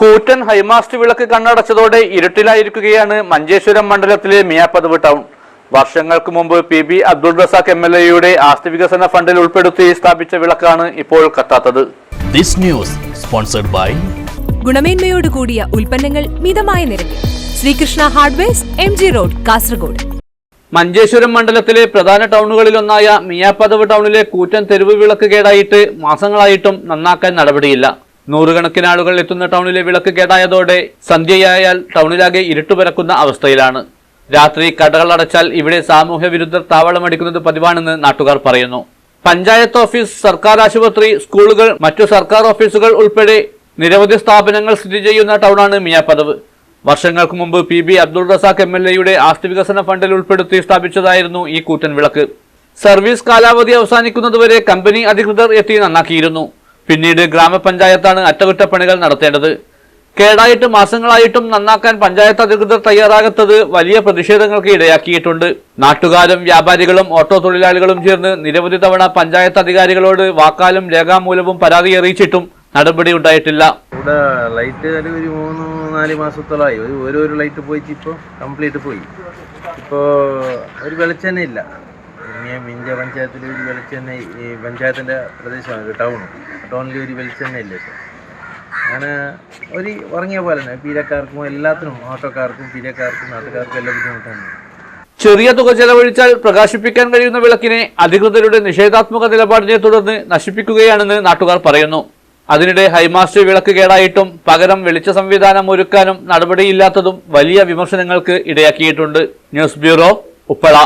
കൂറ്റൻ ഹൈമാസ്റ്റ് വിളക്ക് കണ്ണടച്ചതോടെ ഇരുട്ടിലായിരിക്കുകയാണ് മഞ്ചേശ്വരം മണ്ഡലത്തിലെ മിയാപ്പതവ് ടൗൺ. വർഷങ്ങൾക്ക് മുമ്പ് P B Abdul Razak M L എയുടെ ആസ്തി വികസന ഫണ്ടിൽ ഉൾപ്പെടുത്തി സ്ഥാപിച്ച വിളക്കാണ് ഇപ്പോൾ കത്താത്തത്. This news sponsored by ഗുണമേന്മയോട് കൂടിയ ഉൽപ്പന്നങ്ങൾ മിതമായ നിരക്കിൽ. Srikrishna hardwares M G road Kasaragod. Manjeshwaram മണ്ഡലത്തിലെ പ്രധാന ടൗണുകളിലൊന്നായ മിയാപ്പതവ് ടൗണിലെ കൂറ്റൻ തെരുവ് വിളക്ക് കേടായിട്ട് മാസങ്ങളായിട്ടും നന്നാക്കാൻ നടപടിയില്ല. നൂറുകണക്കിന് ആളുകൾ എത്തുന്ന ടൗണിലെ വിളക്ക് കേടായതോടെ സന്ധ്യയായാൽ ടൗണിലാകെ ഇരുട്ട് പരക്കുന്ന അവസ്ഥയിലാണ്. രാത്രി കടകൾ അടച്ചാൽ ഇവിടെ സാമൂഹ്യ വിരുദ്ധർ താവളമടിക്കുന്നത് പതിവാണെന്ന് നാട്ടുകാർ പറയുന്നു. പഞ്ചായത്ത് ഓഫീസ് സർക്കാർ ആശുപത്രി സ്കൂളുകൾ മറ്റു സർക്കാർ ഓഫീസുകൾ ഉൾപ്പെടെ നിരവധി സ്ഥാപനങ്ങൾ സ്ഥിതി ചെയ്യുന്ന ടൗണാണ് മിയാപ്പതവ്. വർഷങ്ങൾക്ക് മുമ്പ് P B Abdul Razak M L എയുടെ ആസ്തി വികസന ഫണ്ടിൽ ഉൾപ്പെടുത്തി സ്ഥാപിച്ചതായിരുന്നു ഈ കൂറ്റൻ വിളക്ക്. സർവീസ് കാലാവധി അവസാനിക്കുന്നതുവരെ കമ്പനി അധികൃതർ എത്തി നന്നാക്കിയിരുന്നു. പിന്നീട് ഗ്രാമപഞ്ചായത്താണ് അറ്റകുറ്റപ്പണികൾ നടത്തേണ്ടത്. കേടായിട്ട് മാസങ്ങളായിട്ടും നന്നാക്കാൻ പഞ്ചായത്ത് അധികൃതർ തയ്യാറാകാത്തത് വലിയ പ്രതിഷേധങ്ങൾക്ക് ഇടയാക്കിയിട്ടുണ്ട്. നാട്ടുകാരും വ്യാപാരികളും ഓട്ടോ തൊഴിലാളികളും ചേർന്ന് നിരവധി തവണ പഞ്ചായത്ത് അധികാരികളോട് വാക്കാലും രേഖാമൂലവും പരാതി അറിയിച്ചിട്ടും നടപടി ഉണ്ടായിട്ടില്ല. ഇവിടെ ലൈറ്റ് ഒരു മൂന്ന് നാല് മാസത്തോളമായി. ഒരു ഓരോരോ ലൈറ്റ് പോയിട്ട് ഇപ്പോൾ കംപ്ലീറ്റ് പോയി. ഇപ്പോൾ ഒരു വെളിച്ചെണ്ണ ഇല്ല ഇനി മിഞ്ച പഞ്ചായത്തിൽ ഒരു വെളിച്ചെണ്ണ ഈ പഞ്ചായത്തിന്റെ പ്രദേശമാണ് ടൗൺ ടൗണിൽ ഒരു വെളിച്ചെണ്ണയില്ലേ ഞാൻ ഒരു ഉറങ്ങിയ പോലെ തന്നെ പീരക്കാർക്കും എല്ലാത്തിനും ഓട്ടോക്കാർക്കും പീരക്കാർക്കും നാട്ടുകാർക്കും എല്ലാം ബുദ്ധിമുട്ടാണ്. ചെറിയ തുക ചെലവഴിച്ചാൽ പ്രകാശിപ്പിക്കാൻ കഴിയുന്ന വിളക്കിനെ അധികൃതരുടെ നിഷേധാത്മക നിലപാടിനെ തുടർന്ന് നശിപ്പിക്കുകയാണെന്ന് നാട്ടുകാർ പറയുന്നു. അതിനിടെ ഹൈമാസ്റ്റർ വിളക്ക് കേടായിട്ടും പകരം വെളിച്ച സംവിധാനം ഒരുക്കാനും നടപടിയില്ലാത്തതും വലിയ വിമർശനങ്ങൾക്ക് ഇടയാക്കിയിട്ടുണ്ട്. News bureau Uppala.